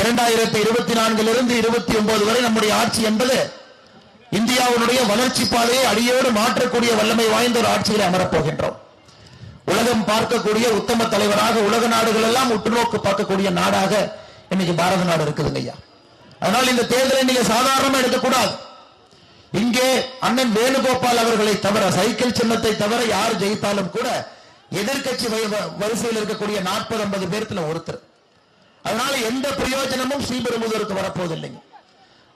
இரண்டாயிரத்தி இருபத்தி நான்கிலிருந்து இருபத்தி ஒன்பது வரை நம்முடைய ஆட்சி என்பது இந்தியாவுடைய வளர்ச்சி பாதையை அடியோடு மாற்றக்கூடிய வல்லமை வாய்ந்த ஒரு ஆட்சியில் அமரப்போகின்றோம். உலகம் பார்க்கக்கூடிய உத்தம தலைவராக உலக நாடுகள் எல்லாம் உற்றுநோக்கு பார்க்கக்கூடிய நாடாக இன்னைக்கு பாரத நாடு இருக்குதுங்க ஐயா. அதனால் இந்த தேர்தலை நீங்க சாதாரணமா எடுக்கக்கூடாது. இங்கே அண்ணன் வேணுகோபால் அவர்களை தவிர சைக்கிள் சின்னத்தை தவிர யார் ஜெயித்தாலும் கூட எதிர்க்கட்சி வரிசையில் இருக்கக்கூடிய நாற்பது ஐம்பது பேர்த்துல ஒருத்தர். அதனால எந்த பிரயோஜனமும் ஸ்ரீபெரும்புதூருக்கு வரப்போவதில்லைங்க.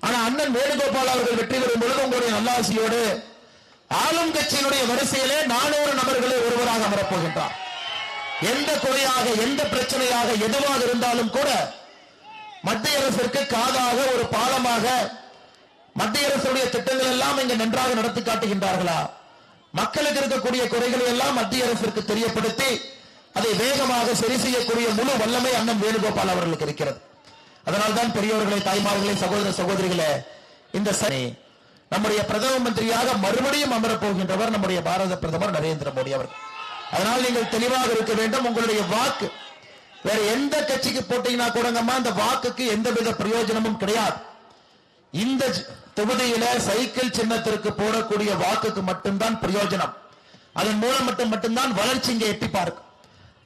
ஆனா அண்ணன் வேணுகோபால் அவர்கள் வெற்றி பெறும் பொழுது உங்களுடைய நல்லாசியோடு ஆளும் கட்சியினுடைய வரிசையிலே நானூறு நபர்களை ஒருவராக அமரப்போகின்றார். எந்த குறையாக எந்த பிரச்சனையாக எதுவாக இருந்தாலும் கூட மத்திய அரசிற்கு காதாக ஒரு பாலமாக மத்திய அரசுடைய திட்டங்கள் எல்லாம் இங்கு நன்றாக நடத்தி காட்டுகின்றார்களா? மக்களுக்கு இருக்கக்கூடிய குறைகளை எல்லாம் மத்திய அரசிற்கு தெரியப்படுத்தி அதை வேகமாக சரி செய்யக்கூடிய முழு வல்லமை அண்ணன் வேணுகோபால் அவர்களுக்கு இருக்கிறது. அதனால்தான் பெரியவர்களை தாய்மார்களே சகோதர சகோதரிகளே இந்த சனி நம்முடைய பிரதம மந்திரியாக மறுபடியும் அமரப் போகின்றவர் நம்முடைய பாரத பிரதமர் நரேந்திர மோடி அவர்கள். அதனால் நீங்கள் தெளிவாக இருக்க வேண்டும். உங்களுடைய வாக்கு வேற எந்த கட்சிக்கு போட்டீங்கன்னா கூடங்கம்மா அந்த வாக்குக்கு எந்தவித பிரயோஜனமும் கிடையாது. இந்த தொகுதியில சைக்கிள் சின்னத்திற்கு போடக்கூடிய வாக்குக்கு மட்டும்தான் பிரயோஜனம். அதன் மூலம் மட்டும் மட்டும்தான் வளர்ச்சி இங்கே எட்டி பார்க்கும்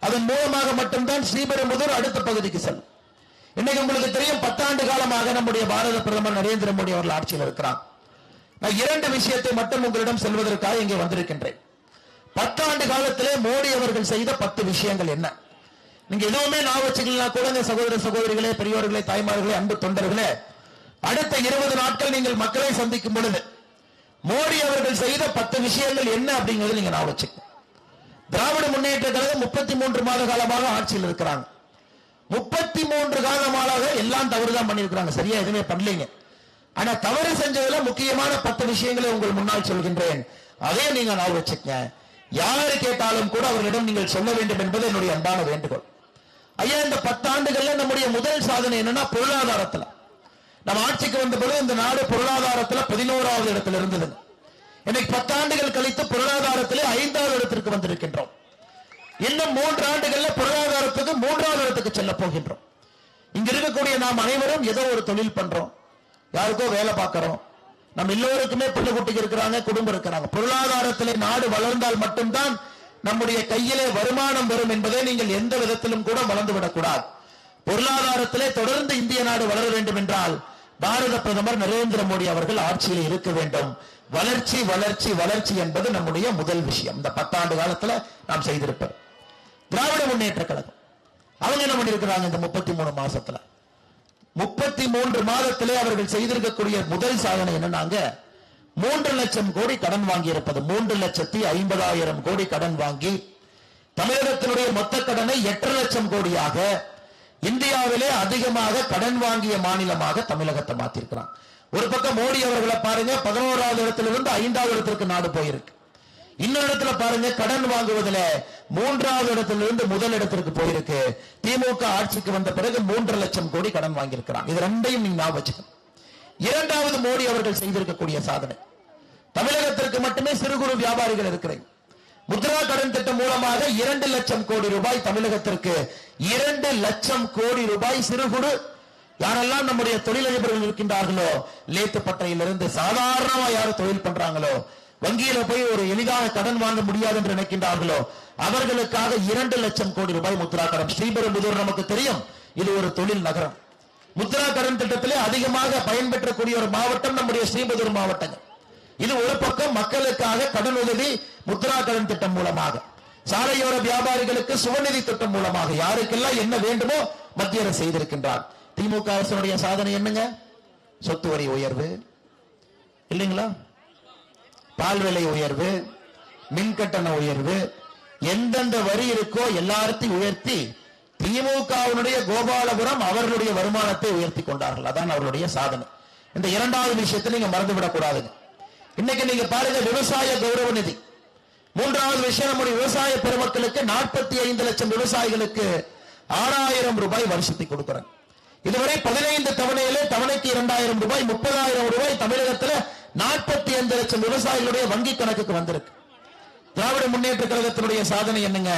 அதன் மூலமாக மட்டும்தான் ஸ்ரீபெரும்புதூர் அடுத்த பகுதிக்கு செல்லும். இன்னைக்கு உங்களுக்கு தெரியும் பத்தாண்டு காலமாக நம்முடைய பாரத பிரதமர் நரேந்திர மோடி அவர்கள் ஆட்சியில் இருக்கிறார். நான் இரண்டு விஷயத்தை மட்டும் உங்களிடம் செல்வதற்காக இங்கே வந்திருக்கின்றேன். பத்தாண்டு காலத்திலே மோடி அவர்கள் செய்த பத்து விஷயங்கள் என்ன? நீங்க எதுவுமே நான் வச்சுக்கலாம் கூட சகோதர சகோதரிகளே பெரியோர்களே தாய்மார்களே அன்பு தொண்டர்களே அடுத்த இருபது நாட்கள் நீங்கள் மக்களை சந்திக்கும் பொழுது மோடி அவர்கள் செய்த பத்து விஷயங்கள் என்ன அப்படிங்கிறது நீங்க நான் வச்சுக்கணும். திராவிட முன்னேற்ற கழகம் முப்பத்தி மூன்று மாத காலமாக ஆட்சியில் இருக்கிறாங்க. முப்பத்தி மூன்று காலமாக எல்லாம் தவறுதான் பண்ணிருக்கிறாங்க சரியா? எதுவுமே பண்ணலீங்க. ஆனா தவறு செஞ்சதுல முக்கியமான பத்து விஷயங்களை உங்கள் முன்னால் சொல்கின்றேன். அதையும் நீங்க நான் வச்சுக்கங்க. யாரு கேட்டாலும் கூட அவர்களிடம் நீங்கள் சொல்ல வேண்டும் என்பது என்னுடைய அன்பான வேண்டுகோள். ஐயா இந்த பத்தாண்டுகள்ல நம்முடைய முதல் சாதனை என்னன்னா பொருளாதாரத்துல. நம்ம ஆட்சிக்கு வந்த பொழுது இந்த நாடு பொருளாதாரத்துல பதினோராவது இடத்துல இருந்தது இன்னைக்கு பத்தாண்டுகள் கழித்து பொருளாதாரத்திலே ஐந்தாவது இடத்திற்கு வந்திருக்கின்றோம். இன்னும் மூன்று ஆண்டுகள்ல பொருளாதாரத்துக்கு மூன்றாவது இடத்துக்கு செல்ல போகின்றோம். இங்க இருக்கக்கூடிய நாம் அனைவரும் ஏதோ ஒரு தொழில் பண்றோம். யாருக்கோ வேலை பார்க்கிறோம். நம்ம எல்லோருக்குமே பிள்ளை குட்டிக்கு இருக்கிறாங்க குடும்பம் இருக்கிறாங்க. பொருளாதாரத்திலே நாடு வளர்ந்தால் மட்டும்தான் நம்முடைய கையிலே வருமானம் வரும் என்பதை நீங்கள் எந்த விதத்திலும் கூட வளர்ந்து விடக்கூடாது பொருளாதாரத்திலே தொடர்ந்து இந்திய நாடு வளர வேண்டும் என்றால் பாரத பிரதமர் நரேந்திர மோடி அவர்கள் ஆட்சியில் இருக்க வேண்டும். வளர்ச்சி வளர்ச்சி வளர்ச்சி என்பது நம்முடைய முதல் விஷயம். இந்த பத்தாண்டு காலத்துல நாம் செய்திருப்பது. திராவிட முன்னேற்ற கழகம். அவங்க என்ன பண்ணிருக்கிறாங்க இந்த முப்பத்தி மூணு மாசத்துல? முப்பத்தி மூன்று மாதத்திலே அவர்கள் செய்திருக்கக்கூடிய முதல் சாதனை என்னன்னாங்க? மூன்று லட்சம் கோடி கடன் வாங்கி இருப்பது மூன்று லட்சத்தி ஐம்பதாயிரம் கோடி கடன் வாங்கி தமிழகத்தினுடைய மொத்த கடனை எட்டு லட்சம் கோடியாக இந்தியாவிலே அதிகமாக கடன் வாங்கிய மாநிலமாக தமிழகத்தை மாத்திருக்கிறான். ஒரு பக்கம் மோடி அவர்களை பாருங்க பதினோராவது இடத்திலிருந்து ஐந்தாவது இடத்திற்கு நாடு போயிருக்கு. இன்னொரு இடத்துல பாருங்க கடன் வாங்குவதில் மூன்றாவது இடத்திலிருந்து முதல் இடத்திற்கு போயிருக்கு. திமுக ஆட்சிக்கு வந்த பிறகு மூன்று லட்சம் கோடி கடன் வாங்கியிருக்கிறான். இது ரெண்டையும் நீங்க ஞாபகம் வச்சுக்கணும். இரண்டாவது மோடி அவர்கள் செய்திருக்கக்கூடிய சாதனை. தமிழகத்திற்கு மட்டுமே சிறு குறு வியாபாரிகள் இருக்கிறேன். முத்ரா கடன் திட்டம் மூலமாக இரண்டு லட்சம் கோடி ரூபாய் தமிழகத்திற்கு இரண்டு லட்சம் கோடி ரூபாய் சிறு குறு யாரெல்லாம் நம்முடைய தொழிலதிபர்கள் இருக்கின்றார்களோ லேத்து பட்டையிலிருந்து சாதாரணமா யாரும் தொழில் பண்றாங்களோ வங்கியில போய் ஒரு எளிதாக கடன் வாங்க முடியாது என்று நினைக்கின்றார்களோ அவர்களுக்காக இரண்டு லட்சம் கோடி ரூபாய் முத்ரா கடன். ஸ்ரீபெரும்புதூர் நமக்கு தெரியும் இது ஒரு தொழில் நகரம். முத்ரா கடன் திட்டத்திலே அதிகமாக பயன்பெற்றக்கூடிய ஒரு மாவட்டம் நம்முடைய ஸ்ரீபெரும்புதூர் மாவட்டம் இது ஒரு பக்கம் மக்களுக்காக கடன் உதவி முத்ரா கடன் திட்டம் மூலமாக. சாலையோர வியாபாரிகளுக்கு சுவநிதி திட்டம் மூலமாக. யாருக்கெல்லாம் என்ன வேண்டுமோ மத்திய அரசு செய்திருக்கின்றார். திமுக அரசனுடைய சாதனை என்னங்க? சொத்து வரி உயர்வு. இல்லைங்களா? பால் விலை உயர்வு மின் கட்டண உயர்வு எந்தெந்த வரி இருக்கோ எல்லாத்தையும் உயர்த்தி திமுகவினுடைய கோபாலபுரம் அவர்களுடைய வருமானத்தை உயர்த்தி கொண்டார்கள். அதான் அவர்களுடைய சாதனை. இந்த இரண்டாவது விஷயத்தை நீங்க மறந்துவிடக் கூடாதுங்க. இன்னைக்கு நீங்க பாருங்க விவசாய கௌரவ நிதி. மூன்றாவது விஷயம் நம்முடைய விவசாய பெருமக்களுக்கு நாற்பத்தி ஐந்து லட்சம் விவசாயிகளுக்கு ஆறாயிரம் ரூபாய் வருஷத்துக்கு கொடுக்கிறேன். இதுவரை பதினைந்து தவணையிலே தவணைக்கு இரண்டாயிரம் ரூபாய் முப்பதாயிரம் ரூபாய் தமிழகத்துல நாற்பத்தி ஐந்து லட்சம் விவசாயிகளுடைய வங்கி கணக்குக்கு வந்திருக்கு. திராவிட முன்னேற்ற கழகத்தினுடைய சாதனை என்னங்க?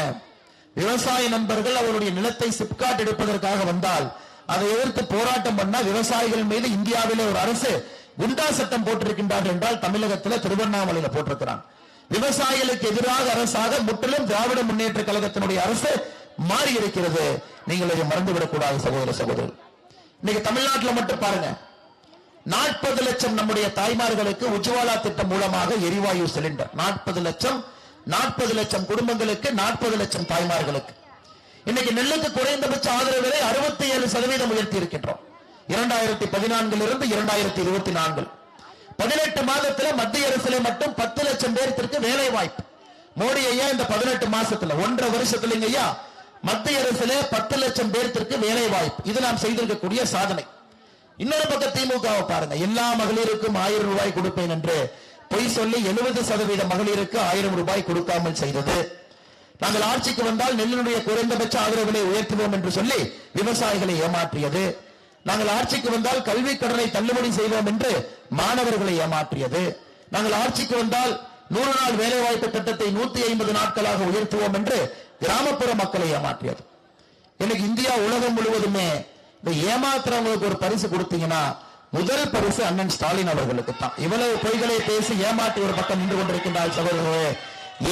விவசாய நண்பர்கள் அவருடைய நிலத்தை சிப்காட் எடுப்பதற்காக வந்தால் அதை எதிர்த்து போராட்டம் பண்ண விவசாயிகள் மீது இந்தியாவிலே ஒரு அரசு குண்டா சட்டம் போட்டிருக்கின்றார்கள் என்றால் தமிழகத்தில் திருவண்ணாமலையில போட்டிருக்கிறான் விவசாயிகளுக்கு எதிராக அரசாக முற்றிலும் திராவிட முன்னேற்ற கழகத்தினுடைய அரசு மாறி இருக்கிறது நீங்கள் இதை மறந்துவிடக் கூடாது சகோதர. சகோதரர் இன்னைக்கு தமிழ்நாட்டில் மட்டும் பாருங்க. நாற்பது லட்சம் நம்முடைய தாய்மார்களுக்கு உஜ்வாலா திட்டம் மூலமாக எரிவாயு சிலிண்டர். நாற்பது லட்சம் நாற்பது லட்சம் குடும்பங்களுக்கு நாற்பது லட்சம் தாய்மார்களுக்கு. இன்னைக்கு நெல்லுக்கு குறைந்தபட்ச ஆதரவு விலை அறுபத்தி ஏழு சதவீதம் உயர்த்தி இருக்கின்றோம். இரண்டாயிரத்தி பதினான்கிலிருந்து இரண்டாயிரத்தி இருபத்தி நான்கு. பதினெட்டு மாதத்துல மத்திய அரசுல மட்டும் பத்து லட்சம் பேர்த்திற்கு வேலை வாய்ப்பு மோடி ஐயா இந்த பதினெட்டு மாசத்துல ஒன்றரை வருஷத்துல ஐயா மத்திய அரசுல பத்து லட்சம் பேர்த்திற்கு வேலை வாய்ப்பு இது நாம் செய்திருக்கக்கூடிய சாதனை. இன்னொரு பக்கம் திமுகவை பாருங்க. எல்லா மகளிருக்கும் ஆயிரம் ரூபாய் கொடுப்பேன் என்று பொய் சொல்லி எழுபது சதவீத மகளிருக்கு ஆயிரம் ரூபாய் கொடுக்காமல் செய்தது. நாங்கள் ஆட்சிக்கு வந்தால் நெல்லினுடைய குறைந்தபட்ச ஆதரவு விலை உயர்த்துவோம் என்று சொல்லி விவசாயிகளை ஏமாற்றியது. நாங்கள் ஆட்சிக்கு வந்தால் கல்வி கடனை தள்ளுபடி செய்வோம் என்று மாணவர்களை ஏமாற்றியது. நாங்கள் ஆட்சிக்கு வந்தால் நூறு நாள் வேலைவாய்ப்பு திட்டத்தை நூத்தி ஐம்பது நாட்களாக உயர்த்துவோம் என்று கிராமப்புற மக்களை ஏமாற்றியது. இன்னைக்கு இந்தியா உலகம் முழுவதுமே இந்த ஏமாத்துறவங்களுக்கு ஒரு பரிசு கொடுத்தீங்கன்னா முதல் பரிசு அண்ணன் ஸ்டாலின் அவர்களுக்கு தான். இவ்வளவு பொய்களை பேசி ஏமாற்றி ஒரு பக்கம் நின்று கொண்டிருக்கின்றால் சகோதரர்களே.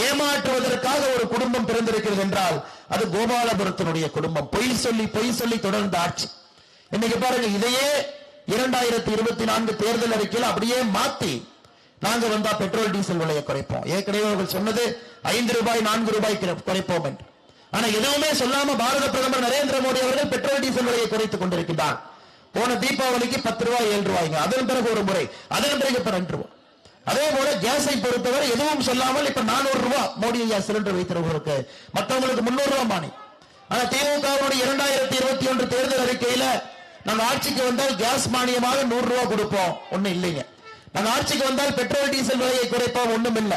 ஏமாற்றுவதற்காக ஒரு குடும்பம் பிறந்திருக்கிறது என்றால் அது கோபாலபுரத்தினுடைய குடும்பம். பொய் சொல்லி பொய் சொல்லி தொடர்ந்த ஆட்சி. இன்னைக்கு பாருங்க இதையே இரண்டாயிரத்தி இருபத்தி நான்கு தேர்தல் அறிக்கையில் அப்படியே மாத்தி நாங்க வந்தா பெட்ரோல் டீசல் விலையை குறைப்போம். ஏற்கனவே அவர்கள் சொன்னது ஐந்து ரூபாய் நான்கு ரூபாய் குறைப்போம் என்று. ஆனா எதுவுமே சொல்லாம பாரத பிரதமர் நரேந்திர மோடி அவர்கள் பெட்ரோல் டீசல் விலையை குறைத்துக் கொண்டிருக்கிறார். போன தீபாவளிக்கு பத்து ரூபாய் ஏழு ரூபாய்ங்க. அதன் பிறகு ஒரு முறை அதன் பிறகு இப்ப ரெண்டு ரூபாய். அதே போல கேஸை பொறுத்தவரை எதுவும் சொல்லாமல் இப்ப நானூறு ரூபாய் மோடி ஐயா சிலிண்டர் வைத்திருப்பவருக்கு மற்றவங்களுக்கு முன்னூறு ரூபாய் மானி. ஆனா திமுகவுடைய இரண்டாயிரத்தி இருபத்தி ஒன்று தேர்தல் அறிக்கையில நாங்க ஆட்சிக்கு வந்தால் கேஸ் மானியமாக நூறு ரூபாய் கொடுப்போம். ஒண்ணும் இல்லைங்க. நாங்க ஆட்சிக்கு வந்தால் பெட்ரோல் டீசல் விலையை குறைப்போம். ஒண்ணும் இல்ல.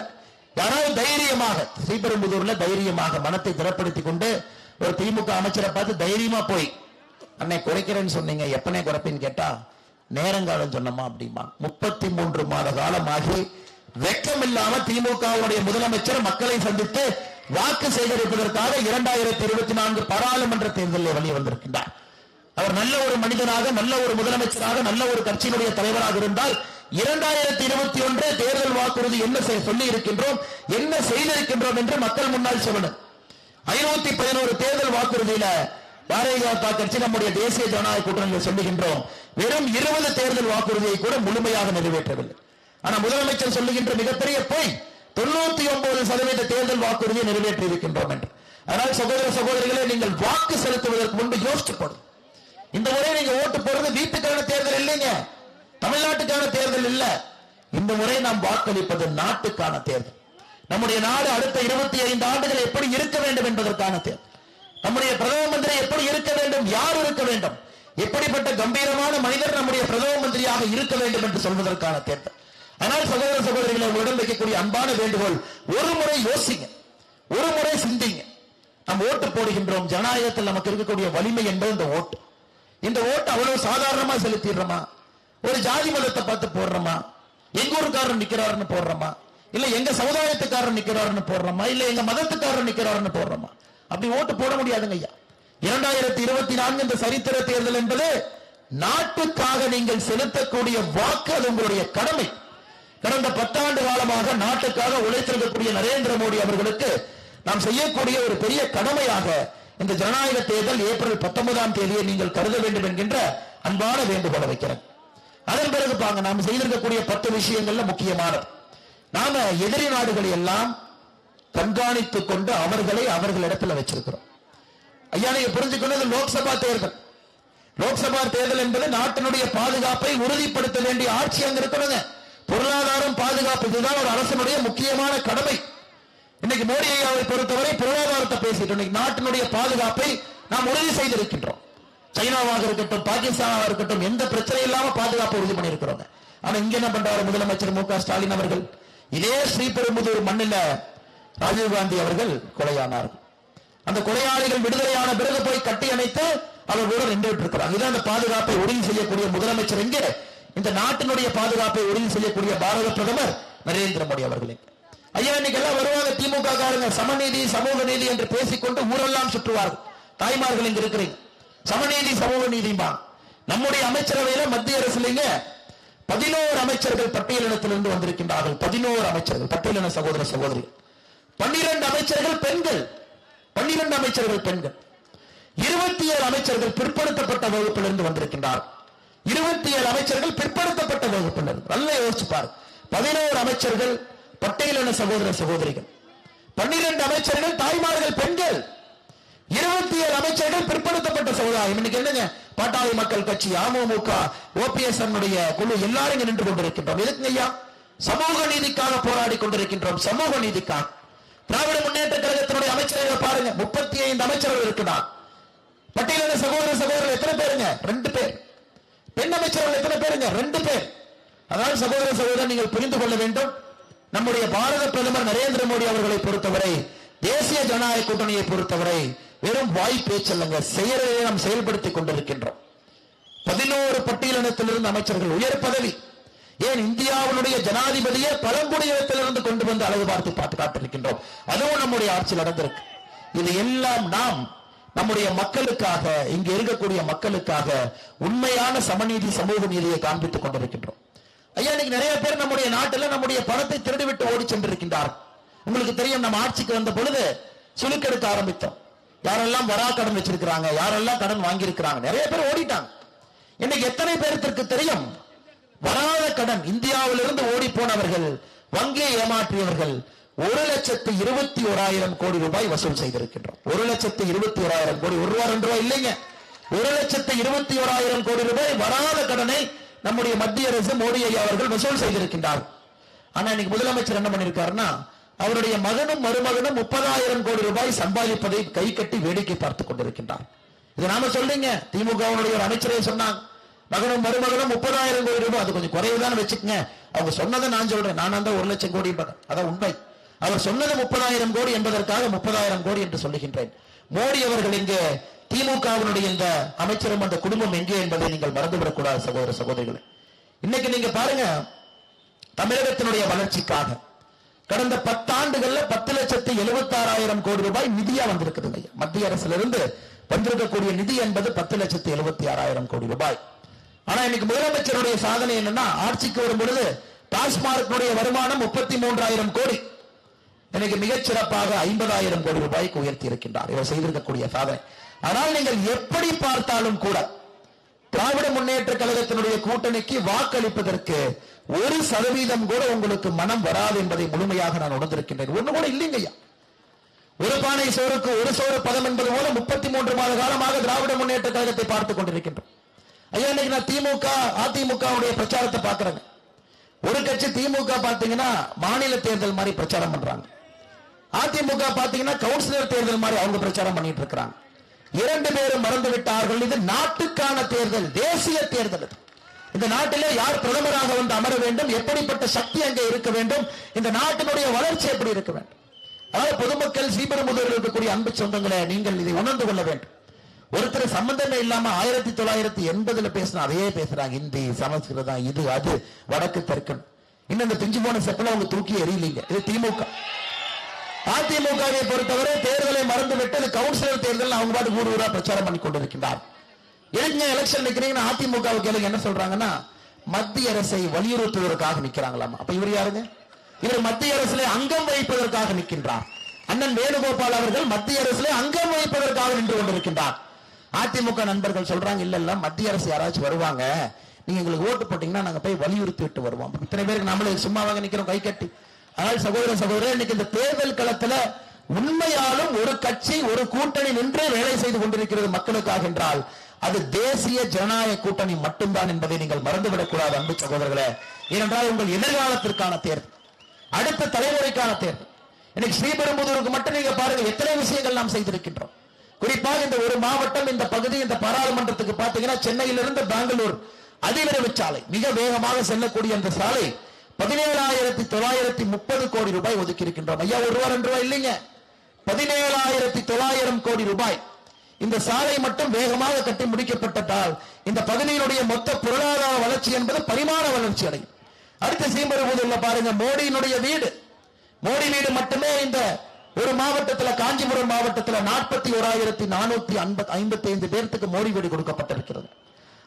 யாராவது தைரியமாக ஸ்ரீபெரும்புதூர்ல தைரியமாக மனத்தை திறப்படுத்தி கொண்டு ஒரு திமுக அமைச்சரை பார்த்து தைரியமா போய் அன்னை குறைக்கிறேன்னு சொன்னீங்க. எப்பனே குறைப்பேன்னு கேட்டா நேரங்காலம் சொன்னமா அப்படிமா முப்பத்தி மூன்று மாத காலமாகி வெக்கம் இல்லாம திமுகவுடைய முதலமைச்சர் மக்களை சந்தித்து வாக்கு சேகரிப்பதற்காக இரண்டாயிரத்தி இருபத்தி நான்கு பாராளுமன்ற தேர்தலில் வெளியே வந்திருக்கின்றார் அவர் நல்ல ஒரு மனிதனாக நல்ல ஒரு முதலமைச்சராக நல்ல ஒரு கட்சியினுடைய தலைவராக இருந்தால் இரண்டாயிரத்தி இருபத்தி ஒன்று தேர்தல் வாக்குறுதி என்ன செய்- சொல்லி இருக்கின்றோம் என்ன செய்திருக்கின்றோம் என்று மக்கள் முன்னால் சொல்லணும். ஐநூத்தி பதினோரு தேர்தல் வாக்குறுதியில பாரதிய ஜனதா கட்சி நம்முடைய தேசிய ஜனநாயக கூட்டணி சொல்லுகின்றோம். வெறும் இருபது தேர்தல் வாக்குறுதியை கூட முழுமையாக நிறைவேற்றவில்லை. ஆனா முதலமைச்சர் சொல்லுகின்ற மிகப்பெரிய பொய் தொண்ணூத்தி ஒன்பது சதவீத தேர்தல் வாக்குறுதியை நிறைவேற்றி இருக்கின்றோம் என்று. அதனால் சகோதர சகோதரிகளை நீங்கள் வாக்கு செலுத்துவதற்கு முன்பு யோசிச்சுப்படும் இந்த முறை நீங்க ஓட்டு போடுறது வீட்டுக்கான தேர்தல் இல்லைங்க. தமிழ்நாட்டுக்கான தேர்தல் இல்ல. இந்த முறை நாம் வாக்களிப்பது நாட்டுக்கான தேர்தல். நம்முடைய நாடு அடுத்த இருபத்தி ஐந்து ஆண்டுகள் எப்படி இருக்க வேண்டும் என்பதற்கான தேர்தல். நம்முடைய பிரதம மந்திரி எப்படி இருக்க வேண்டும்? யார் இருக்க வேண்டும்? எப்படிப்பட்ட கம்பீரமான மனிதர் நம்முடைய பிரதம மந்திரியாக இருக்க வேண்டும் என்று சொல்வதற்கான தேர்தல். ஆனால் சகோதர சகோதரிகளை உங்களிடம் வைக்கக்கூடிய அன்பான வேண்டுகோள் ஒரு முறை யோசிங்க. ஒரு முறை சிந்திங்க. நம்ம ஓட்டு போடுகின்றோம். ஜனநாயகத்தில் நமக்கு இருக்கக்கூடிய வலிமை என்பது இந்த ஓட்டு. இந்த ஓட்டு அவ்வளவு சாதாரணமா செலுத்திடுறோமா? ஒரு ஜாதி மதத்தை பார்த்து போடுறோமா? எங்க ஊருக்காரர் நிக்கிறாருன்னு போடுறோமா? இல்ல எங்க சமுதாயத்துக்காரர் நிக்கிறாருன்னு போடுறோமா? இல்ல எங்க மதத்துக்காரர் நிக்கிறாருன்னு போடுறோமா? அப்படி ஓட்டு போட முடியாதுங்க ஐயா. இரண்டாயிரத்தி இருபத்தி நான்கு இந்த சரித்திர தேர்தல் என்பது நாட்டுக்காக நீங்கள் செலுத்தக்கூடிய வாக்கு அது உங்களுடைய கடமை. கடந்த பத்தாண்டு காலமாக நாட்டுக்காக உழைத்திருக்கக்கூடிய நரேந்திர மோடி அவர்களுக்கு நாம் செய்யக்கூடிய ஒரு பெரிய கடமையாக இந்த ஜனநாயக தேர்தல் ஏப்ரல் பத்தொன்பதாம் தேதியை நீங்கள் கருத வேண்டும் என்கின்ற அன்பான வேண்டுகோளை வைக்கிறேன். அதன் பிறகு பாங்க நாம் செய்திருக்கக்கூடிய பத்து விஷயங்கள்ல முக்கியமானது. நாம எதிரி நாடுகளை எல்லாம் கண்காணித்துக் கொண்டு அவர்களை அவர்களிடத்துல வச்சிருக்கிறோம். ஐயா நீங்க புரிஞ்சுக்கணும் லோக்சபா தேர்தல். லோக்சபா தேர்தல் என்பது நாட்டினுடைய பாதுகாப்பை உறுதிப்படுத்த வேண்டிய ஆட்சி அங்க இருக்கிறது பொருளாதாரம் பாதுகாப்பு இதுதான் ஒரு அரசனுடைய முக்கியமான கடமை. இன்னைக்கு மோடி ஐயாவை பொறுத்தவரை பொருளாதாரத்தை பேசிட்டு இன்னைக்கு நாட்டினுடைய பாதுகாப்பை நாம் உறுதி செய்திருக்கின்றோம். சைனாவாக இருக்கட்டும் பாகிஸ்தானாக இருக்கட்டும் எந்த பிரச்சனை இல்லாம பாதுகாப்பு உறுதி பண்ணியிருக்கிறோம் ஆனா இங்க என்ன பண்றாரு முதலமைச்சர் மு ஸ்டாலின் அவர்கள்? இதே ஸ்ரீபெரும்புதூர் மண்ணில ராஜீவ்காந்தி அவர்கள் கொலையானார்கள் அந்த கொலையாளிகள் விடுதலையான பிறகு போய் கட்டி அணைத்து அவர்களோடு நின்றுட்டு இருக்கிறாங்க இதான் அந்த பாதுகாப்பை உறுதி செய்யக்கூடிய முதலமைச்சர் எங்கே இந்த நாட்டினுடைய பாதுகாப்பை உறுதி செய்யக்கூடிய பாரத பிரதமர் நரேந்திர மோடி அவர்களே ஐயா இன்னைக்கு வருவாங்க திமுக காரங்க. சமநீதி சமூக நீதி என்று பேசிக்கொண்டு ஊரெல்லாம் சுற்றுவார்கள். தாய்மார்கள் இங்க இருக்கிறீங்க. சமநீதி சமூக நீதிமா நம்முடைய அமைச்சரவையில மத்திய அரசுலங்க பதினோரு அமைச்சர்கள் பட்டியலினத்திலிருந்து வந்திருக்கின்றார்கள். பதினோரு அமைச்சர்கள் பட்டியலின சகோதர சகோதரி. பன்னிரண்டு அமைச்சர்கள் பெண்கள். பன்னிரண்டு அமைச்சர்கள் பெண்கள். இருபத்தி ஏழு அமைச்சர்கள் பிற்படுத்தப்பட்ட வகுப்பிலிருந்து வந்திருக்கின்றார் இருபத்தி ஏழு அமைச்சர்கள் பிற்படுத்தப்பட்ட வகுப்பினர் நல்லா யோசிச்சு பாரு பதினோரு அமைச்சர்கள் பட்டியலின சகோதர சகோதரிகள். பன்னிரண்டு அமைச்சர்கள் தாய்மார்கள் பெண்கள். இருபத்தி ஏழு அமைச்சர்கள் பிற்படுத்தப்பட்ட சமுதாயம். இன்னைக்கு என்னங்க? பாட்டாளி மக்கள் கட்சி அமமுக ஓபிஎஸ் குழு எல்லாரும் நின்று கொண்டிருக்கின்றோம். எதுக்குங்க ஐயா? சமூக நீதிக்காக போராடி கொண்டிருக்கின்றோம். சமூக நீதிக்காக. திராவிட முன்னேற்ற கழகத்தினுடைய அமைச்சர்களை பாருங்க. முப்பத்தி ஐந்து அமைச்சர்கள் இருக்கிறார் பட்டியலின சகோதர சகோதரர்கள் எத்தனை பேருங்க? ரெண்டு பேர். பெண் அமைச்சர்கள் எத்தனை பேருங்க? ரெண்டு பேர். அதாவது சகோதர சகோதரர் நீங்கள் புரிந்து கொள்ள வேண்டும். நம்முடைய பாரத பிரதமர் நரேந்திர மோடி அவர்களை பொறுத்தவரை தேசிய ஜனநாயக கூட்டணியை பொறுத்தவரை வெறும் வாய் பேச்சல்லங்க செயலை நாம் செயல்படுத்திக் கொண்டிருக்கின்றோம். பதினோரு பட்டியலினத்திலிருந்து அமைச்சர்கள் உயர் பதவி. ஏன் இந்தியாவுடைய ஜனாதிபதியே பழங்குடியினத்திலிருந்து கொண்டு வந்து அளவு பார்த்து பார்த்து காட்டிருக்கின்றோம் அதுவும் நம்முடைய ஆட்சியில் நடந்திருக்கு. இது எல்லாம் நாம் நம்முடைய மக்களுக்காக இங்க இருக்கக்கூடிய மக்களுக்காக உண்மையான சமநீதி சமூக நீதியை காண்பித்துக் கொண்டிருக்கின்றோம். ஐயா இன்னைக்கு நிறைய பேர் நம்முடைய நாட்டில் நம்முடைய பணத்தை திருடிவிட்டு ஓடி சென்றிருக்கின்றார். உங்களுக்கு தெரியும் நம்ம ஆட்சிக்கு வந்த பொழுது சுலுக்கெடுக்க ஆரம்பித்தோம். யாரெல்லாம் வரா கடன் வச்சிருக்கிறாங்க யாரெல்லாம் கடன் வாங்கியிருக்கிறாங்க நிறைய பேர் ஓடிட்டாங்க. இன்னைக்கு எத்தனை பேருக்கு தெரியும் வராத கடன் இந்தியாவிலிருந்து ஓடி போனவர்கள் வங்கியை ஏமாற்றியவர்கள் ஒரு லட்சத்து இருபத்தி ஓராயிரம் கோடி ரூபாய் வசூல் செய்திருக்கின்றோம். ஒரு லட்சத்து இருபத்தி ஓராயிரம் கோடி ஒரு ரூபா ரெண்டு ரூபாய் இல்லைங்க. ஒரு லட்சத்து இருபத்தி ஓராயிரம் கோடி ரூபாய் வராத கடனை நம்முடைய மத்திய அரசு மோடி ஐயா அவர்கள் வசூல் செய்திருக்கின்றார். ஆனா இன்னைக்கு முதலமைச்சர் என்ன பண்ணிருக்காருன்னா அவருடைய மகனும் மருமகனும் முப்பதாயிரம் கோடி ரூபாய் சம்பாதிப்பதை கை கட்டி வேடிக்கை பார்த்துக் கொண்டிருக்கின்றார். இது நாம சொல்றீங்க திமுகவுடைய ஒரு அமைச்சரே சொன்னாங்க. மகனும் மருமகனும் முப்பதாயிரம் கோடி ரூபாய் அது கொஞ்சம் குறைவுதான் வச்சுக்கங்க. அவங்க சொன்னதை நான் சொல்றேன். நான் அந்த ஒரு லட்சம் கோடி அதான் உண்மை. அவர் சொன்னது முப்பதாயிரம் கோடி என்பதற்காக முப்பதாயிரம் கோடி என்று சொல்லுகின்றேன். மோடி அவர்கள் இங்கே திமுகவினுடைய இந்த அமைச்சரும் அந்த குடும்பம் எங்கே என்பதை நீங்கள் மறந்துவிடக்கூடாது சகோதர சகோதரிகளை. இன்னைக்கு நீங்க பாருங்க தமிழகத்தினுடைய வளர்ச்சிக்காக கடந்த பத்தாண்டுகள்ல பத்து லட்சத்தி எழுபத்தி ஆறாயிரம் கோடி ரூபாய் நிதியா வந்திருக்குதுங்க மத்திய அரசுல இருந்து வந்திருக்கக்கூடிய நிதி என்பது பத்து லட்சத்தி எழுபத்தி ஆறாயிரம் கோடி ரூபாய். ஆனா இன்னைக்கு முதலமைச்சருடைய சாதனை என்னன்னா ஆட்சிக்கு வரும் பொழுது டாஸ்மார்க்கினுடைய வருமானம் முப்பத்தி மூன்றாயிரம் கோடி. எனக்கு மிகச்சிறப்பாக ஐம்பதாயிரம் கோடி ரூபாய்க்கு உயர்த்தி இருக்கின்றார் இவர் செய்திருக்கக்கூடிய சாதனை. ஆனால் நீங்கள் எப்படி பார்த்தாலும் கூட திராவிட முன்னேற்ற கழகத்தினுடைய கூட்டணிக்கு வாக்களிப்பதற்கு ஒரு சதவீதம் கூட உங்களுக்கு மனம் வராது என்பதை முழுமையாக நான் உணர்ந்திருக்கின்றேன். ஒண்ணு கூட இல்லைங்கய்யா ஒரு பானை சோறுக்கு ஒரு சோறு பதம் என்பது போல முப்பத்தி மூன்று மாத காலமாக திராவிட முன்னேற்ற கழகத்தை பார்த்துக் கொண்டிருக்கின்றோம். ஐயா இன்னைக்கு நான் திமுக அதிமுகவுடைய பிரச்சாரத்தை பாக்குறேங்க ஒரு கட்சி திமுக பாத்தீங்கன்னா மாநில தேர்தல் மாதிரி பிரச்சாரம் பண்றாங்க. அதிமுக பாத்தீங்கன்னா கவுன்சிலர் தேர்தல் மாதிரி அவங்க பிரச்சாரம் பண்ணிட்டு இருக்கிறாங்க. இரண்டு பேரும் மறந்து விட்டார்கள் இது நாட்டுக்கான தேர்தல் தேசிய தேர்தல் இந்த நாட்டிலே யார் பிரதமராக வந்து அமர வேண்டும் எப்படிப்பட்ட சக்தி அங்கே இருக்க வேண்டும் இந்த நாட்டினுடைய வளர்ச்சி எப்படி இருக்க வேண்டும்? அதாவது பொதுமக்கள் ஸ்ரீபெரும்புதூரில் இருக்கக்கூடிய அன்பு சொந்தங்களை நீங்கள் இதை உணர்ந்து கொள்ள வேண்டும். ஒருத்தர் சம்பந்தமே இல்லாம ஆயிரத்தி தொள்ளாயிரத்தி எண்பதுல பேசினா அதையே பேசுறாங்க. ஹிந்தி சமஸ்கிருதம் இது அது வடக்கு தெற்கன் இன்னும் இந்த பிஞ்சு போன செப்பல அவங்க தூக்கி எறியலீங்க. இது திமுக. அதிமுகவை பொறுத்தவரை தேர்தலை மறந்துவிட்டு இது கவுன்சிலர் தேர்தல் அவங்க பாட்டு ஊர் ஊரா பிரச்சாரம் பண்ணி கொண்டிருக்கிறார் எதுங்க எலெக்ஷன் நிக்கிறீங்கன்னா அதிமுக கேளுங்க என்ன சொல்றாங்கன்னா மத்திய அரசை வலியுறுத்துவதற்காக நிக்கிறாங்களாமா. அப்ப இவர் யாருங்க? இவர் மத்திய அரசிலே அங்கம் வகிப்பதற்காக நிற்கின்றார். அண்ணன் வேணுகோபால் அவர்கள் மத்திய அரசிலே அங்கம் வகிப்பதற்காக நின்று கொண்டிருக்கின்றார். அதிமுக நண்பர்கள் சொல்றாங்க இல்ல இல்ல மத்திய அரசு யாராச்சும் வருவாங்க. நீங்க எங்களுக்கு ஓட்டு போட்டீங்கன்னா நாங்க போய் வலியுறுத்தி விட்டு வருவோம். இத்தனை பேருக்கு நம்மளே சும்மாவாக நிக்கிறோம் கை கட்டி. ஆனால் சகோதர சகோதரர் இன்னைக்கு இந்த தேர்தல் களத்துல உண்மையாலும் ஒரு கட்சி ஒரு கூட்டணி நின்று வேலை செய்து கொண்டிருக்கிறது மக்களுக்காக என்றால் அது தேசிய ஜனநாயக கூட்டணி மட்டும்தான் என்பதை நீங்கள் மறந்துவிடக்கூடாது அன்பு சகோதரர்களே. ஏனென்றால் உங்கள் எதிர்காலத்திற்கான தேர்தல் அடுத்த தலைமுறைக்கான தேர்தல். இன்னைக்கு ஸ்ரீபெரும்புதூருக்கு மட்டும் நீங்க பாருங்க எத்தனை விஷயங்கள் நாம் செய்திருக்கின்றோம். குறிப்பாக இந்த ஒரு மாவட்டம் இந்த பகுதி இந்த பாராளுமன்றத்துக்கு பாத்தீங்கன்னா சென்னையிலிருந்து பெங்களூர் அதிவிரைவு சாலை மிக வேகமாக செல்லக்கூடிய அந்த சாலை பதினேழாயிரத்தி தொள்ளாயிரத்தி முப்பது கோடி ரூபாய் ஒதுக்கி இருக்கின்றோம் ஐயா ஒரு ரூபாய் ரெண்டு ரூபாய் இல்லைங்க. பதினேழாயிரத்தி தொள்ளாயிரம் கோடி ரூபாய். இந்த சாலை மட்டும் வேகமாக கட்டி முடிக்கப்பட்டதால் இந்த பகுதியினுடைய மொத்த பொருளாதார வளர்ச்சி என்பது பரிமாண வளர்ச்சி அடையும். அடுத்த சீம்பருபுதூர்ல பாருங்க மோடியினுடைய வீடு. மோடி வீடு மட்டுமே இந்த ஒரு மாவட்டத்துல காஞ்சிபுரம் மாவட்டத்துல நாற்பத்தி ஓராயிரத்தி நானூத்தி ஐம்பத்தி ஐந்து பேர்த்துக்கு மோடி வீடு கொடுக்கப்பட்டிருக்கிறது.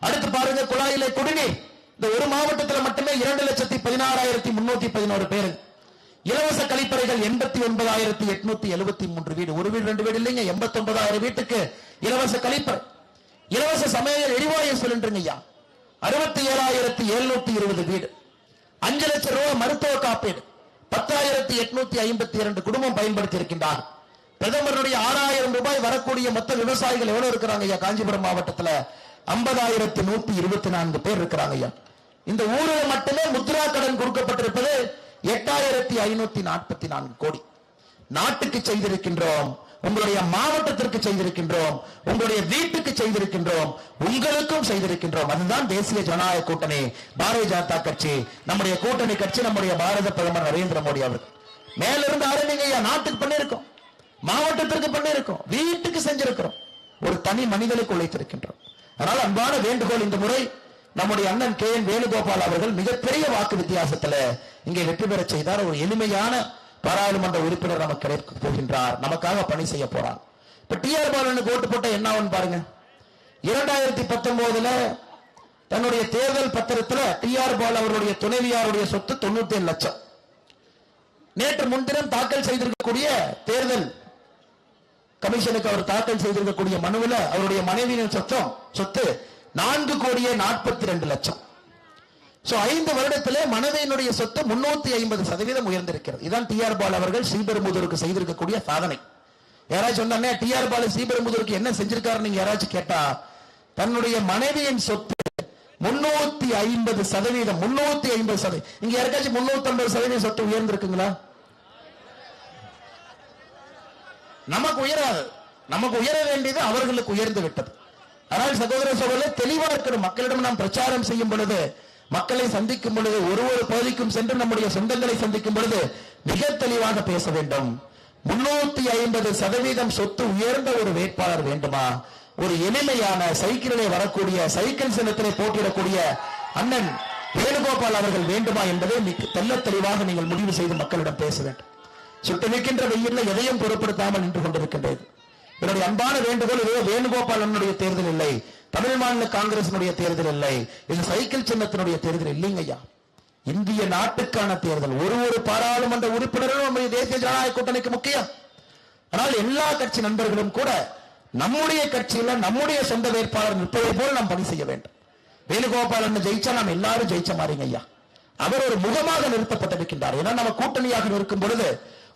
அடுத்து பாருங்க குழாயிலே குடிநீர். இந்த ஒரு மாவட்டத்துல மட்டுமே இரண்டு லட்சத்தி பதினாறாயிரத்தி முன்னூத்தி பதினோரு பேரு. இலவச கழிப்பறைகள் எண்பத்தி ஒன்பதாயிரத்தி எட்நூத்தி எழுபத்தி மூன்று வீடு. ஒரு வீடு ரெண்டு வீடு இல்லைங்க எண்பத்தி ஒன்பதாயிரம் வீட்டுக்கு இலவச கழிப்பறை. இலவச சமையல் எரிவாயு சிலிண்டருங்க ஐயா. அறுபத்தி ஏழாயிரத்தி எழுநூத்தி இருபது வீடு. அஞ்சு லட்சம் ரூபாய் மருத்துவ காப்பீடு. பத்தாயிரத்தி எட்நூத்தி ஐம்பத்தி இரண்டு குடும்பம் பயன்படுத்தி இருக்கின்றார் பிரதமருடைய ஆறாயிரம் ரூபாய் வரக்கூடிய மொத்த விவசாயிகள் எவ்வளவு இருக்கிறாங்க ஐயா? காஞ்சிபுரம் மாவட்டத்துல ஐம்பதாயிரத்தி நூத்தி இருபத்தி நான்கு பேர் இருக்கிறாங்க ஐயா. இந்த ஊரில் மட்டுமே முத்ரா கடன் கொடுக்கப்பட்டிருப்பது எட்டாயிரத்தி ஐநூத்தி நாற்பத்தி நான்கு கோடி. நாட்டுக்கு செய்திருக்கின்றோம் உங்களுடைய மாவட்டத்திற்கு செய்திருக்கின்றோம் உங்களுடைய வீட்டுக்கு செய்திருக்கின்றோம் உங்களுக்கும் செய்திருக்கின்றோம். அதுதான் தேசிய ஜனநாயக கூட்டணி பாரதிய ஜனதா கட்சி நம்முடைய கூட்டணி கட்சி நம்முடைய பாரத பிரதமர் நரேந்திர மோடி அவர்கள். மேலிருந்து ஆரம்பிங்க நாட்டுக்கு பண்ணிருக்கோம் மாவட்டத்திற்கு பண்ணிருக்கோம் வீட்டுக்கு செஞ்சிருக்கிறோம். ஒரு தனி மனிதனுக்கு உழைத்திருக்கின்றோம். அதனால் அன்பான வேண்டுகோள் இந்த முறை நம்முடைய அண்ணன் கே என் வேணுகோபால் அவர்கள் மிகப்பெரிய வாக்கு வித்தியாசத்துல இங்கே வெற்றி பெற செய்தார். ஒரு எளிமையான பாராளுமன்ற உறுப்பினர் நமக்கு கிடைக்க போகின்றார். நமக்காக பணி செய்ய போறார் இப்ப டி ஆர் பாலனுக்கு ஓட்டு போட்ட என்ன ஆகும் பாருங்க. இரண்டாயிரத்தி பத்தொன்பதுல தன்னுடைய தேர்தல் பத்திரத்துல டி ஆர் பால் அவருடைய துணைவியாருடைய சொத்து தொண்ணூத்தி ஏழு லட்சம். நேற்று முன்தினம் தாக்கல் செய்திருக்கக்கூடிய தேர்தல் கமிஷனுக்கு அவர் தாக்கல் செய்திருக்கக்கூடிய மனுவில் அவருடைய மனைவியின் சொத்தம் சொத்து நான்கு கோடியே நாற்பத்தி ரெண்டு லட்சம். சோ ஐந்து வருடத்திலே மனதையினுடைய சொத்து முன்னூத்தி ஐம்பது சதவீதம் உயர்ந்திருக்கிறது. இதான் டி ஆர் பால் அவர்கள் ஸ்ரீபெரும்புதூருக்கு செய்திருக்கக்கூடிய சாதனை. யாராச்சும் சொன்னானே டி ஆர் பால் ஸ்ரீபெரும்புதூருக்கு என்ன செஞ்சிருக்காரு நீங்க யாராச்சும் கேட்டா தன்னுடைய மனைவியின் சொத்து முன்னூத்தி ஐம்பது சதவீதம் முன்னூத்தி ஐம்பது சதவீதம் இங்க யாருக்காச்சும் முன்னூத்தி ஐம்பது சதவீதம் சொத்து உயர்ந்திருக்குங்களா? நமக்கு உயராது. நமக்கு உயர வேண்டியது அவர்களுக்கு உயர்ந்து விட்டது. ஆனால் சகோதர சகோதரர் தெளிவா இருக்கணும். மக்களிடம் நாம் பிரச்சாரம் செய்யும் பொழுது மக்களை சந்திக்கும் பொழுது ஒரு ஒரு பகுதிக்கும் சென்று நம்முடைய சொந்தங்களை சந்திக்கும் பொழுது மிக தெளிவாக பேச வேண்டும். முன்னூத்தி ஐம்பது சதவீதம் சொத்து உயர்ந்த ஒரு வேட்பாளர் வேண்டுமா? ஒரு எளிமையான சைக்கிளிலே வரக்கூடிய சைக்கிள் சின்னத்திலே போட்டியிடக்கூடிய அண்ணன் வேணுகோபால் அவர்கள் வேண்டுமா என்பதை தெல்ல தெள்ள தெளிவாக நீங்கள் முடிவு செய்து மக்களிடம் பேச வேண்டும். சுட்டு நிற்கின்ற வெயில்ல எதையும் பொருட்படுத்தாமல் நின்று கொண்டிருக்கின்றது என்னுடைய அன்பான வேண்டுகோள் இதோ வேணுகோபாலனுடைய தேர்தல் இல்லை. தமிழ் மாநில காங்கிரசினுடைய தேர்தல் இல்லை. இது சைக்கிள் சின்னத்தினுடைய தேர்தல் இல்லைங்க ஐயா இந்திய நாட்டுக்கான தேர்தல். ஒரு ஒரு பாராளுமன்ற உறுப்பினரும் நம்முடைய தேசிய ஜனநாயக கூட்டணிக்கு முக்கியம். ஆனால் எல்லா கட்சி நண்பர்களும் கூட நம்முடைய கட்சியில நம்முடைய சொந்த வேட்பாளர் நிற்பதை போல் நாம் பணி செய்ய வேண்டும். வேணுகோபாலன் ஜெயிச்சா நாம் எல்லாரும் ஜெயிச்ச மாதிரிங்க ஐயா அவர் ஒரு முகமாக நிறுத்தப்பட்டிருக்கின்றார். ஏன்னா நம்ம கூட்டணியாக நிற்கும் பொழுது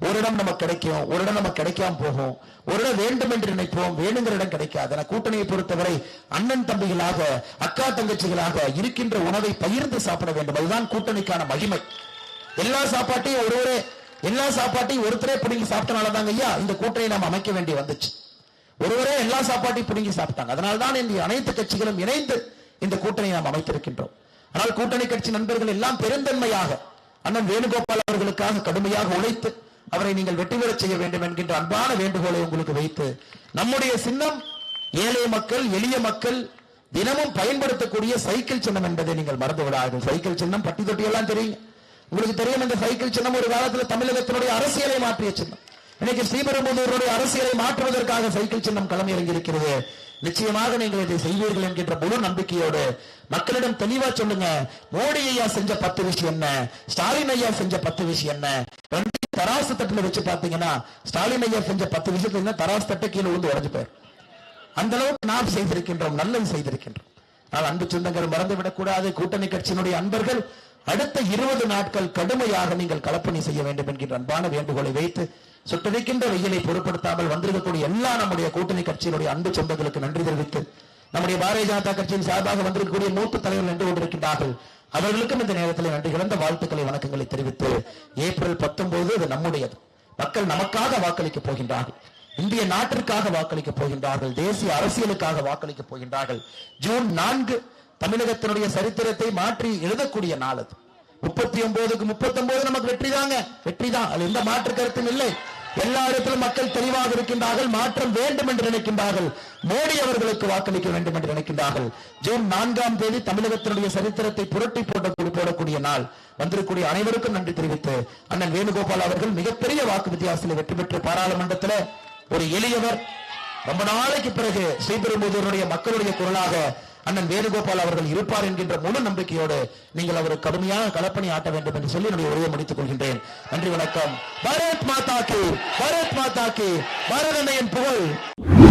ஒரு இடம் நமக்கு கிடைக்கும் ஒரு இடம் நமக்கு கிடைக்காம போகும். ஒரு இடம் வேண்டும் என்று நினைப்போம் வேணுங்கிற இடம் கிடைக்காது. கூட்டணியை பொறுத்தவரை அண்ணன் தம்பிகளாக அக்கா தங்கச்சிகளாக இருக்கின்ற உணவை பகிர்ந்து சாப்பிட வேண்டும். அதுதான் கூட்டணிக்கான மகிமை. எல்லா சாப்பாட்டையும் ஒருவரே எல்லா சாப்பாட்டையும் ஒருத்தரே பிடிங்கி சாப்பிட்டனாலதாங்க ஐயா இந்த கூட்டணியை நாம் அமைக்க வேண்டி வந்துச்சு. ஒருவரே எல்லா சாப்பாட்டையும் பிடுங்கி சாப்பிட்டாங்க. அதனால்தான் இந்த அனைத்து கட்சிகளும் இணைந்து இந்த கூட்டணியை நாம் அமைத்திருக்கின்றோம். ஆனால் கூட்டணி கட்சி நண்பர்கள் எல்லாம் பெருந்தன்மையாக அண்ணன் வேணுகோபால் அவர்களுக்காக கடுமையாக உழைத்து அவரை நீங்கள் வெற்றி பெறச் செய்ய வேண்டும் என்கின்ற அன்பான வேண்டுகோளை உங்களுக்கு வைத்து நம்முடைய சின்னம் ஏழை மக்கள் எளிய மக்கள் தினமும் பயன்படுத்தக்கூடிய சைக்கிள் சின்னம் என்பதை நீங்கள் மறந்து விடாதீர்கள் சைக்கிள் சின்னம் பட்டி தொட்டி எல்லாம் தெரியும். உங்களுக்கு தெரியும் இந்த சைக்கிள் சின்னம் ஒரு காலத்தில் தமிழகத்தினுடைய அரசியலை மாற்றிய சின்னம். இன்னைக்கு ஸ்ரீபெரும்புதூருடைய அரசியலை மாற்றுவதற்காக சைக்கிள் சின்னம் களமிறங்கி இருக்கிறது நிச்சயமாக நீங்கள் இதை செய்வீர்கள் என்கின்ற முழு நம்பிக்கையோடு மக்களிடம் தெளிவா சொல்லுங்க. மோடி ஐயா செஞ்ச பத்து விஷயம் என்ன? ஸ்டாலின் ஐயா செஞ்ச பத்து விஷயம் என்ன? தராசு தட்டுல வச்சு பாத்தீங்கன்னா ஸ்டாலின் ஐயா செஞ்ச பத்து விஷயத்துல தராசு தட்டை கீழே விழுந்து உடஞ்சு போயிரு அந்த அளவுக்கு நாம் செய்திருக்கின்றோம் நல்லது செய்திருக்கின்றோம். ஆனால் அன்பு சொந்தங்கள் மறந்துவிடக் கூடாது கூட்டணி கட்சியினுடைய அன்பர்கள் அடுத்த இருபது நாட்கள் கடுமையாக நீங்கள் கலப்பணி செய்ய வேண்டும் என்கின்ற அன்பான வேண்டுகோளை வைத்து சுட்டரிக்கின்ற வெயிலை பொருட்படுத்தாமல் வந்திருக்கக்கூடிய எல்லா நம்முடைய கூட்டணி கட்சியினுடைய அன்பு சொந்தங்களுக்கு நன்றி தெரிவித்து நம்முடைய பாரதிய ஜனதா கட்சியின் சார்பாக வந்திருக்கக்கூடிய மூத்த தலைவர்கள் நின்று கொண்டிருக்கின்றார்கள். அவர்களுக்கும் இந்த நேரத்தில் நன்றி கலந்த வாழ்த்துக்களை வணக்கங்களை தெரிவித்து ஏப்ரல் பத்தொன்பது அது நம்முடையது. மக்கள் நமக்காக வாக்களிக்க போகின்றார்கள். இந்திய நாட்டிற்காக வாக்களிக்கப் போகின்றார்கள். தேசிய அரசியலுக்காக வாக்களிக்கப் போகின்றார்கள். ஜூன் நான்கு தமிழகத்தினுடைய சரித்திரத்தை மாற்றி எழுதக்கூடிய நாள் அது. முப்பத்தி ஒன்பதுக்கு முப்பத்தி ஒன்பது நமக்கு வெற்றி தாங்க வெற்றி தான் அது எந்த மாற்று கருத்தும் இல்லை. எல்லா இடத்திலும் மக்கள் தெளிவாக இருக்கின்றார்கள் மாற்றம் வேண்டும் என்று நினைக்கின்றார்கள். மோடி அவர்களுக்கு வாக்களிக்க வேண்டும் என்று நினைக்கின்றார்கள். ஜூன் நான்காம் தேதி தமிழகத்தினுடைய சரித்திரத்தை புரட்டி போட்ட போடக்கூடிய நாள். வந்திருக்கூடிய அனைவருக்கும் நன்றி தெரிவித்து அண்ணன் வேணுகோபால் அவர்கள் மிகப்பெரிய வாக்கு வித்தியாசத்தில் வெற்றி பெற்று பாராளுமன்றத்தில் ஒரு எளியவர். ரொம்ப நாளைக்கு பிறகு ஸ்ரீபெரும்புதூருடைய மக்களுடைய குரலாக அண்ணன் வேணுகோபால் அவர்கள் இருப்பார் என்கின்ற முழு நம்பிக்கையோடு நீங்கள் அவருக்கு கடுமையாக களப்பணி ஆட்ட வேண்டும் என்று சொல்லி என்னுடைய உரையை முடித்துக் கொள்கின்றேன். நன்றி வணக்கம். பாரத் மாதா கி பாரத் மாதா கி புகழ்.